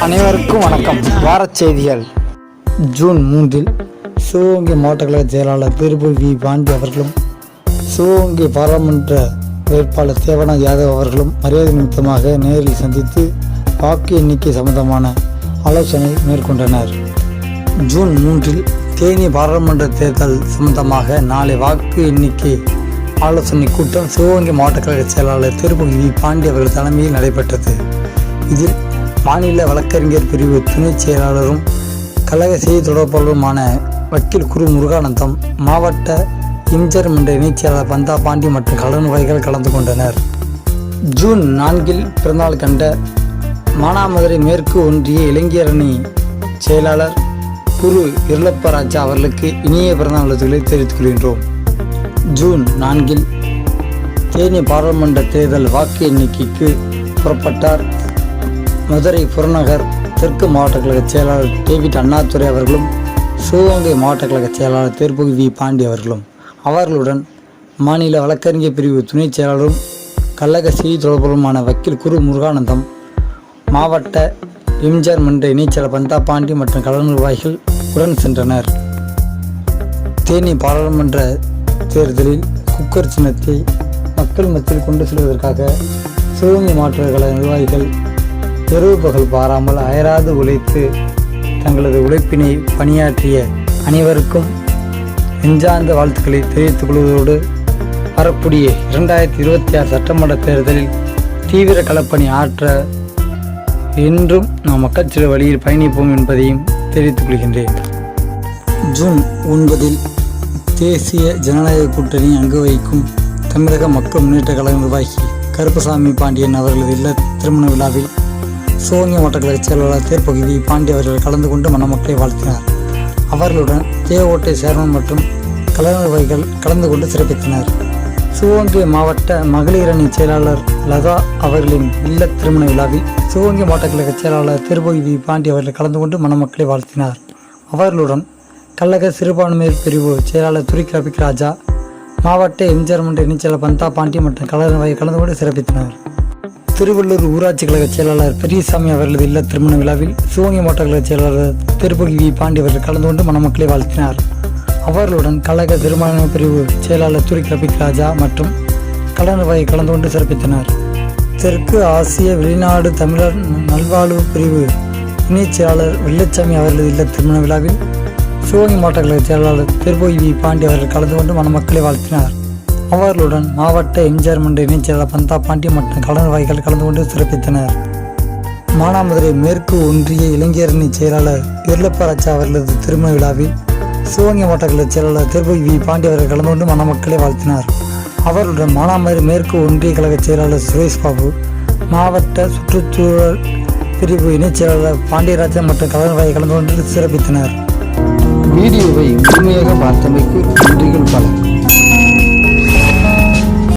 அனைவருக்கும் வணக்கம். வாரச் செய்திகள். ஜூன் மூன்றில் சிவகங்கை மாவட்ட கழக செயலாளர் திருப்பூர் வி. பாண்டி அவர்களும் சிவகங்கை பாராளுமன்ற வேட்பாளர் தேவனா யாதவ் அவர்களும் மரியாதை நிமித்தமாக நேரில் சந்தித்து வாக்கு எண்ணிக்கை சம்பந்தமான ஆலோசனை மேற்கொண்டனர். ஜூன் மூன்றில் தேனி பாராளுமன்ற தேர்தல் சம்பந்தமாக நாளை வாக்கு எண்ணிக்கை ஆலோசனை கூட்டம் சிவகங்கை மாவட்ட கழக செயலாளர் திருப்பூர் வி. பாண்டி அவர்கள் தலைமையில் நடைபெற்றது. இதில் மாநில வழக்கறிஞர் பிரிவு துணைச் செயலாளரும் கழக செய்தி தொடர்பாளருமான வக்கீல் குரு முருகானந்தம் மாவட்ட இம்ஜர் மன்ற இணைச் செயலாளர் பந்தா பாண்டி மற்றும் கலனுவாய்கள் கலந்து கொண்டனர். ஜூன் நான்கில் பிறந்தநாள் கண்ட மானாமதுரை மேற்கு ஒன்றிய இளைஞர் அணி செயலாளர் குரு இருளப்பராஜா அவர்களுக்கு இனிய பிறந்தநாள் வாழ்த்துக்களை தெரிவித்துக் கொள்கின்றோம். ஜூன் நான்கில் தேனி பாராளுமன்ற தேர்தல் வாக்கு எண்ணிக்கைக்கு புறப்பட்டார். மதுரை புறநகர் தெற்கு மாவட்ட கழக செயலாளர் டேவிட் அண்ணாதுரை அவர்களும் சிவகங்கை மாவட்ட கழக செயலாளர் தேர்புகு வி பாண்டி அவர்களும் அவர்களுடன் மாநில வழக்கறிஞர் பிரிவு துணைச் செயலாளரும் கழக செய்தி தொடர்புமான வக்கீல் குரு முருகானந்தம் மாவட்ட எம்ஜிஆர் மன்ற இணைச்செயலர் பந்தா பாண்டி மற்றும் கலர் நிர்வாகிகள் உடன் சென்றனர். தேனி பாராளுமன்ற தேர்தலில் குக்கர் சின்னத்தை மக்கள் மத்தியில் கொண்டு செல்வதற்காக சிவகங்கை மாவட்ட கழக நிர்வாகிகள் இரவு பகல் பாராமல் அயராது உழைத்து தங்களது உழைப்பினை பணியாற்றிய அனைவருக்கும் நெஞ்சார்ந்த வாழ்த்துக்களை தெரிவித்துக் கொள்வதோடு வரக்கூடிய இரண்டாயிரத்தி இருபத்தி ஆறு சட்டமன்ற தேர்தலில் தீவிர களப்பணி ஆற்ற என்றும் நாம் மக்கள் சில வழியில் பயணிப்போம் என்பதையும் தெரிவித்துக் கொள்கின்றேன். ஜூன் ஒன்பதில் தேசிய ஜனநாயக கூட்டணி அங்கு வைக்கும் தமிழக மக்கள் முன்னேற்ற கழக நிர்வாகி கருப்பசாமி பாண்டியன் அவர்களது இல்ல திருமண விழாவில் சிவகங்கை மாவட்ட செயலாளர் தேர்ப்பகுதி பாண்டி அவர்கள் கலந்து கொண்டு மணமக்களை வாழ்த்தினார். அவர்களுடன் தேவோட்டை சேர்மன் மற்றும் கழக கலந்து கொண்டு சிறப்பித்தனர். சிவகங்கை மாவட்ட மகளிர் அணி செயலாளர் லதா அவர்களின் இல்ல திருமண விழாவில் சிவகங்கை மாவட்ட கழக செயலாளர் திருப்பகுதி பாண்டி அவர்கள் கலந்து கொண்டு மணமக்களை வாழ்த்தினார். அவர்களுடன் கள்ளக சிறுபான்மையர் பிரிவு செயலாளர் துரிகிராபிக் ராஜா மாவட்ட எம்ஜிஆர் மன்ற இணைச்செயலர் பந்தா பாண்டி மற்றும் கலர் கலந்து கொண்டு சிறப்பித்தனர். திருவள்ளூர் ஊராட்சி கழக செயலாளர் பெரியசாமி அவர்களது இல்ல திருமண விழாவில் சிவகங்கை மாவட்ட கழக செயலாளர் திருப்பகி வி. பாண்டி அவர்கள் கலந்து கொண்டு மணமக்களை வாழ்த்தினார். அவர்களுடன் கழக திருமண பிரிவு செயலாளர் துரிக் ரபிக் ராஜா மற்றும் கலர் கலந்து கொண்டு சிறப்பித்தனர். தெற்கு ஆசிய வெளிநாடு தமிழர் நல்வாழ்வு பிரிவு இணைச் செயலாளர் வெள்ளச்சாமி அவர்களது இல்ல திருமண விழாவில் சிவகங்கை மாவட்ட கழக செயலாளர் திருப்போய் வி. பாண்டி அவர்கள் கலந்து கொண்டு மணமக்களை வாழ்த்தினார். அவர்களுடன் மாவட்ட எம்ஜிஆர் மன்ற இணைச்செயலாளர் பந்தா பாண்டி மற்றும் கலநிர்வாகிகள் கலந்து கொண்டு சிறப்பித்தனர். மானாமதுரை மேற்கு ஒன்றிய இளைஞரணி செயலாளர் இருளப்பராஜா அவர்களது திருமண விழாவில் சிவகங்கை மாவட்ட செயலாளர் திருபு வி பாண்டி அவர்கள் கலந்து கொண்டு மணமக்களை வாழ்த்தினார். அவர்களுடன் மானாமதுரை மேற்கு ஒன்றிய கழக செயலாளர் சுரேஷ் பாபு மாவட்ட சுற்றுச்சூழல் பிரிவு இணைச் செயலாளர் பாண்டியராஜன் மற்றும் கலநிர்வாகி கலந்து கொண்டு சிறப்பித்தனர். வீடியோவை முழுமையாக பார்த்தமைக்கு நன்றிகள் பல